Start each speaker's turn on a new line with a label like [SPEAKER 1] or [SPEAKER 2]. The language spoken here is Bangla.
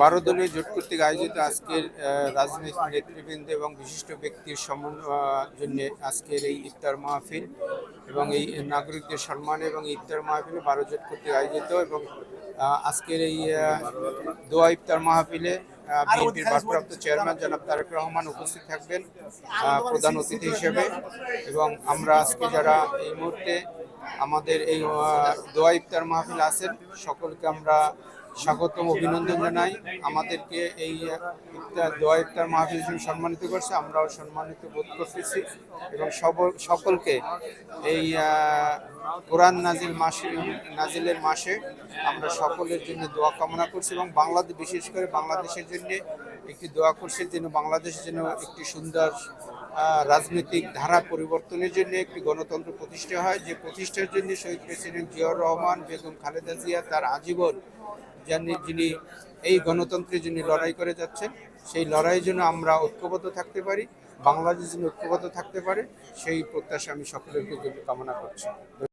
[SPEAKER 1] বারো দলীয় জোট কর্তৃক আয়োজিত আজকের রাজনৈতিক নেতৃবৃন্দ এবং বিশিষ্ট ব্যক্তির জন্য আজকের এই ইফতার মাহফিল এবং এই নাগরিকদের সম্মান এবং ইফতার মাহফিলে বারো জোট কর্তৃক আয়োজিত এবং আজকের এই দোয়া ইফতার মাহফিলে বিএনপির ভারপ্রাপ্ত চেয়ারম্যান জনাব তারেক রহমান উপস্থিত থাকবেন প্রধান অতিথি হিসেবে এবং আমরা আজকে যারা এই মুহূর্তে আমাদের এই দোয়া ইফতার মাহফিল আছেন। সকলকে আমরা স্বাগতম, অভিনন্দন জানাই। আমাদেরকে এই ইফতার দোয়া ইফতার মাহফিল হিসেবে সম্মানিত করছে। আমরাও সম্মানিত বোধ করতেছি। এবং সকলকে এই কোরআন নাজিল মাসে, নাজিলের মাসে আমরা সকলের জন্য দোয়া কামনা করছি এবং বাংলাদেশ, বিশেষ করে বাংলাদেশের জন্য একটি দোয়া করছি যেন বাংলাদেশের জন্য একটি সুন্দর রাজনৈতিক ধারা পরিবর্তনের জন্য একটি গণতন্ত্র প্রতিষ্ঠা হয়। যে প্রতিষ্ঠার জন্য শহীদ প্রেসিডেন্ট জিয়াউর রহমান, বেগম খালেদা জিয়া তার আজীবন যিনি যিনি এই গণতন্ত্রের জন্য লড়াই করে যাচ্ছেন, সেই লড়াইয়ের জন্য আমরা ঐক্যবদ্ধ থাকতে পারি, বাংলাদেশ যেন ঐক্যবদ্ধ থাকতে পারে, সেই প্রত্যাশা আমি সকলের কামনা করছি।